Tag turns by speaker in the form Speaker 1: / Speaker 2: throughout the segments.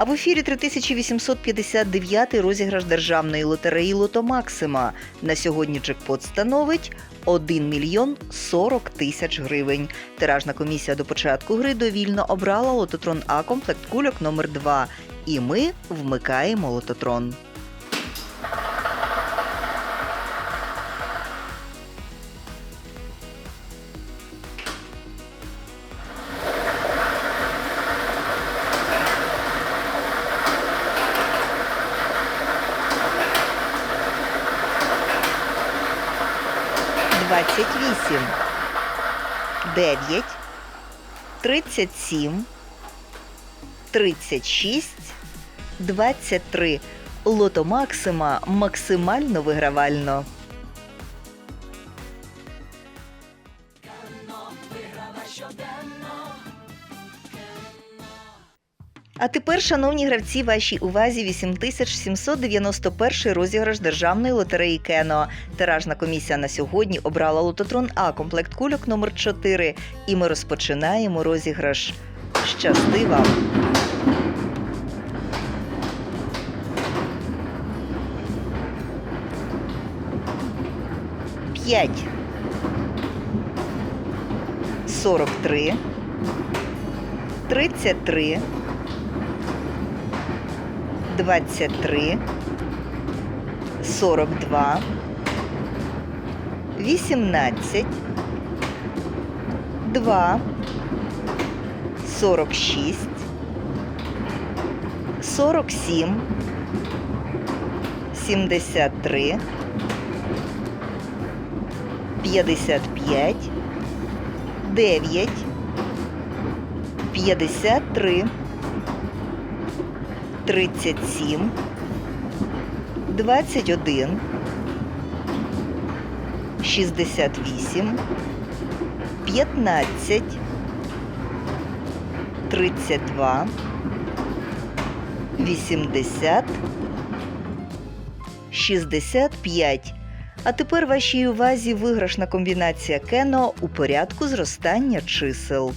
Speaker 1: А в ефірі 3859 розіграш державної лотереї Лото Максима. На сьогодні джекпот становить 1 мільйон 40 тисяч гривень. Тиражна комісія до початку гри довільно обрала лототрон А комплект кульок номер 2 І ми вмикаємо лототрон. Двадцять вісім, дев'ять, тридцять сім, тридцять шість, двадцять три. Лото Максима максимально вигравально. А тепер, шановні гравці, вашій увазі 8791 розіграш державної лотереї Кено. Тиражна комісія на сьогодні обрала лототрон А комплект кульок номер 4 І ми розпочинаємо розіграш. Щасти вам! П'ять. Сорок три. Тридцять три. 23, 42, 18, 2, 46, 47, 73, 55, 9, 53, 37, 21, 68, 15, 32, 80, 65. А тепер вашій увазі виграшна комбінація кено у порядку зростання чисел.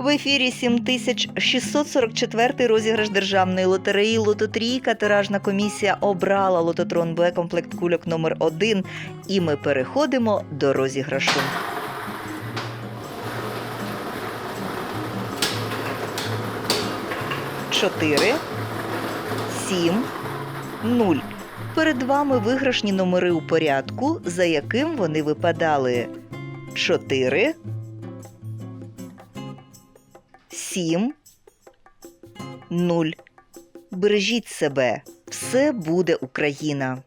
Speaker 1: В ефірі 7644 розіграш державної лотереї Лототрійка. Тиражна комісія обрала лототрон Б комплект кульок номер 1 І ми переходимо до розіграшу. Чотири, сім, нуль. Перед вами виграшні номери у порядку, за яким вони випадали. Чотири. Сім. Нуль. Бережіть себе. Все буде Україна.